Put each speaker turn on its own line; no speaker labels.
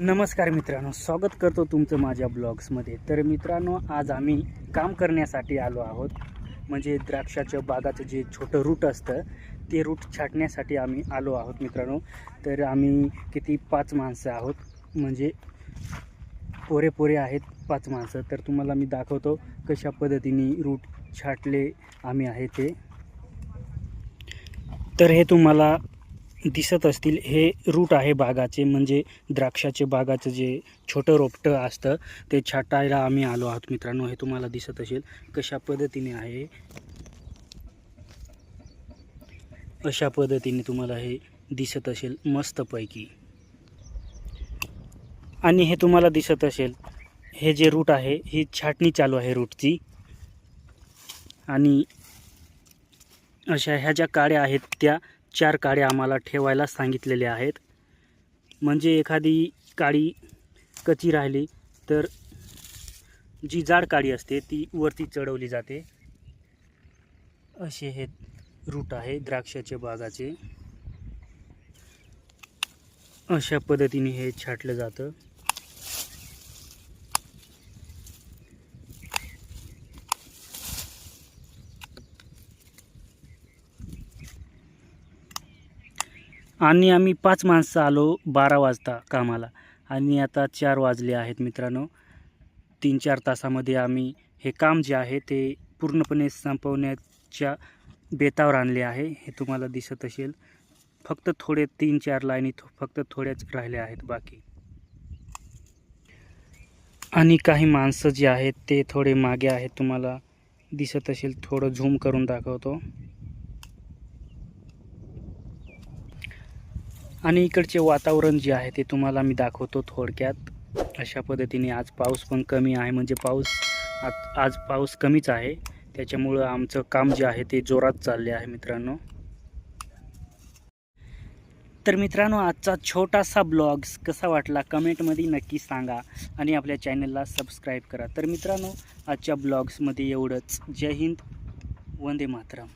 नमस्कार मित्रांनो स्वागत करतो तुमचं माझ्या ब्लॉग्समध्ये. तर मित्रांनो आज आम्ही काम करण्यासाठी आलो आहोत. म्हणजे द्राक्षाच्या बागाचं जे छोटं रूट असतं ते रूट छाटण्यासाठी आम्ही आलो आहोत मित्रांनो. तर आम्ही किती पाच माणसं आहोत. म्हणजे पोरे पोरे आहेत पाच माणसं. तर तुम्हाला मी दाखवतो कशा पद्धतीने रूट छाटले आम्ही आहे ते. तर हे तुम्हाला दिसत असतील हे रूट आहे बागाचे म्हणजे द्राक्षाचे बागाचं जे छोटं रोपटं असतं ते छाटायला आम्ही आलो आहोत मित्रांनो. हे तुम्हाला दिसत असेल कशा पद्धतीने आहे. अशा पद्धतीने तुम्हाला हे दिसत असेल मस्तपैकी. आणि हे तुम्हाला दिसत असेल हे जे रूट आहे ही छाटणी चालू आहे रूटची. आणि अशा ह्या ज्या काड्या आहेत त्या चार काड्या आम्हाला ठेवायला सांगितलेल्या आहेत. म्हणजे एखादी काडी कची राहिली तर जी जाड काडी असते ती वरती चढवली जाते. असे हे रूट आहे द्राक्षाचे बागाचे. अशा पद्धतीने हे छाटलं जातं. आणि आम्ही पाच माणसं आलो बारा वाजता कामाला. आणि आता चार वाजले आहेत मित्रांनो. तीन चार तासामध्ये आम्ही हे काम जे आहे ते पूर्णपणे संपवण्याच्या बेतावर आणले आहे. हे तुम्हाला दिसत असेल. फक्त थोडे तीन चार लाईनी थो- फक्त थोड्याच राहिल्या आहेत बाकी. आणि काही माणसं जे आहेत ते थोडे मागे आहेत. तुम्हाला दिसत असेल थोडं झूम करून दाखवतो. आणि इकडचे वातावरण जे आहे ते तुम्हाला मी दाखवतो थोडक्यात. अशा पद्धतीने आज पाऊस पण कमी आहे म्हणजे पाऊस आज आज पाऊस कमीच आहे. त्याच्यामुळं आमचं काम जे आहे ते जोरात चालले आहे मित्रांनो. तर मित्रांनो आजचा छोटासा ब्लॉग्स कसा वाटला कमेंटमध्ये नक्की सांगा आणि आपल्या चॅनलला सबस्क्राईब करा. तर मित्रांनो आजच्या ब्लॉग्समध्ये एवढंच. जय हिंद वंदे मातरम.